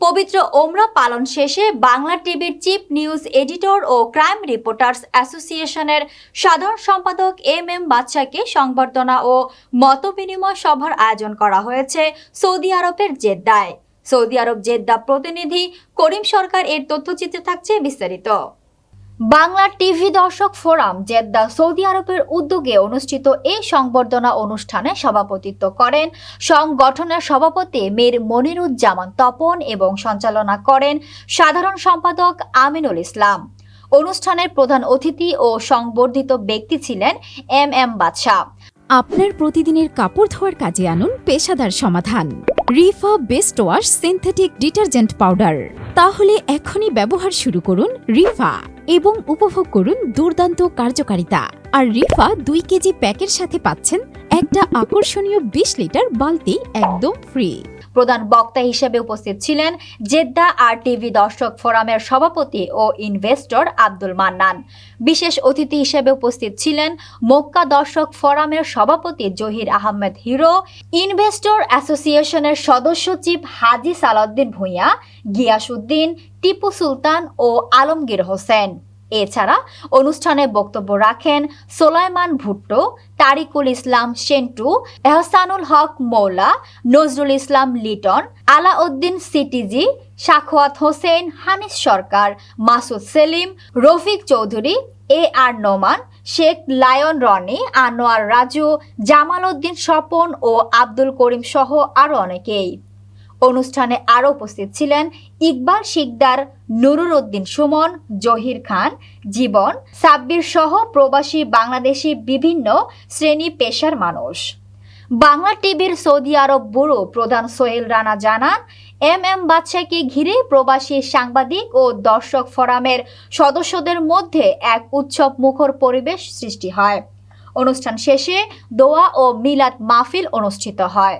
পবিত্র ওমরা পালন শেষে বাংলা টিভির চিফ নিউজ এডিটর ও ক্রাইম রিপোর্টার্স অ্যাসোসিয়েশনের সাধারণ সম্পাদক এম এম বাদশাকে সংবর্ধনা ও মতবিনিময় সভার আয়োজন করা হয়েছে সৌদি আরবের জেদ্দায়। সৌদি আরব জেদ্দা প্রতিনিধি করিম সরকার এর তথ্যচিত্রে থাকছে বিস্তারিত। বাংলা টিভি দর্শক ফোরাম জেদ্দা সৌদি আরবের উদ্যোগে অনুষ্ঠিত এই সংবর্ধনা অনুষ্ঠানে সভাপতিত্ব করেন সংগঠনের সভাপতি মীর মনিরুজ্জামান তপন এবং সঞ্চালনা করেন সাধারণ সম্পাদক আমিনুল ইসলাম। অনুষ্ঠানের প্রধান অতিথি ও সংবর্ধিত ব্যক্তি ছিলেন এম এম বাদশাহ। আপনার প্রতিদিনের কাপড় ধোয়ার কাজে আনুন পেশাদার সমাধান। Rifa best wash synthetic detergent powder. তাহলে এখনই ব্যবহার শুরু করুন রিফা। এবং উপভোগ করুন দুর্দান্ত কার্যকারিতা। আর রিফা দুই কেজি প্যাকের সাথে পাচ্ছেন একটা আকর্ষণীয় বিশ লিটার বালতি একদম ফ্রি প্রধান বক্তা হিসেবে উপস্থিত ছিলেন জেদ্দা আর টিভি দর্শক ফোরামের সভাপতি ও ইনভেস্টর আব্দুল মান্নান। বিশেষ অতিথি হিসেবে উপস্থিত ছিলেন মক্কা দর্শক ফোরামের সভাপতি জহির আহমেদ হিরো, ইনভেস্টর অ্যাসোসিয়েশনের সদস্য চিফ হাজি সালাউদ্দিন ভূঁইয়া, গিয়াসউদ্দিন, টিপু সুলতান ও আলমগীর হোসেন। এছাড়া অনুষ্ঠানে বক্তব্য রাখেন সোলাইমান ভুট্টো, তারিকুল ইসলাম Sentu, Ehsanul Haque Maula, Nazrul Islam Liton, Alauddin CTG, Sakhawat Hossain Hanis Sarkar, Masud Selim, Rafiq Chowdhury A R Noman, Sheikh lion Roni, Anwar Raju, Jamal Uddin Swapan ও আব্দুল করিম সহ আরও অনেকেই। অনুষ্ঠানে আরও উপস্থিত ছিলেন ইকবাল শিকদার নুরুর উদ্দিন সুমন, জহির খান, জীবন, সাব্বির সহ প্রবাসী বাংলাদেশি বিভিন্ন শ্রেণি পেশার মানুষ। বাংলা টিভির সৌদি আরব ব্যুরো প্রধান সোহেল রানা জানান, এম এম বাদশাকে ঘিরে প্রবাসী সাংবাদিক ও দর্শক ফোরামের সদস্যদের মধ্যে এক উৎসব মুখর পরিবেশ সৃষ্টি হয়। অনুষ্ঠান শেষে দোয়া ও মিলাদ মাহফিল অনুষ্ঠিত হয়।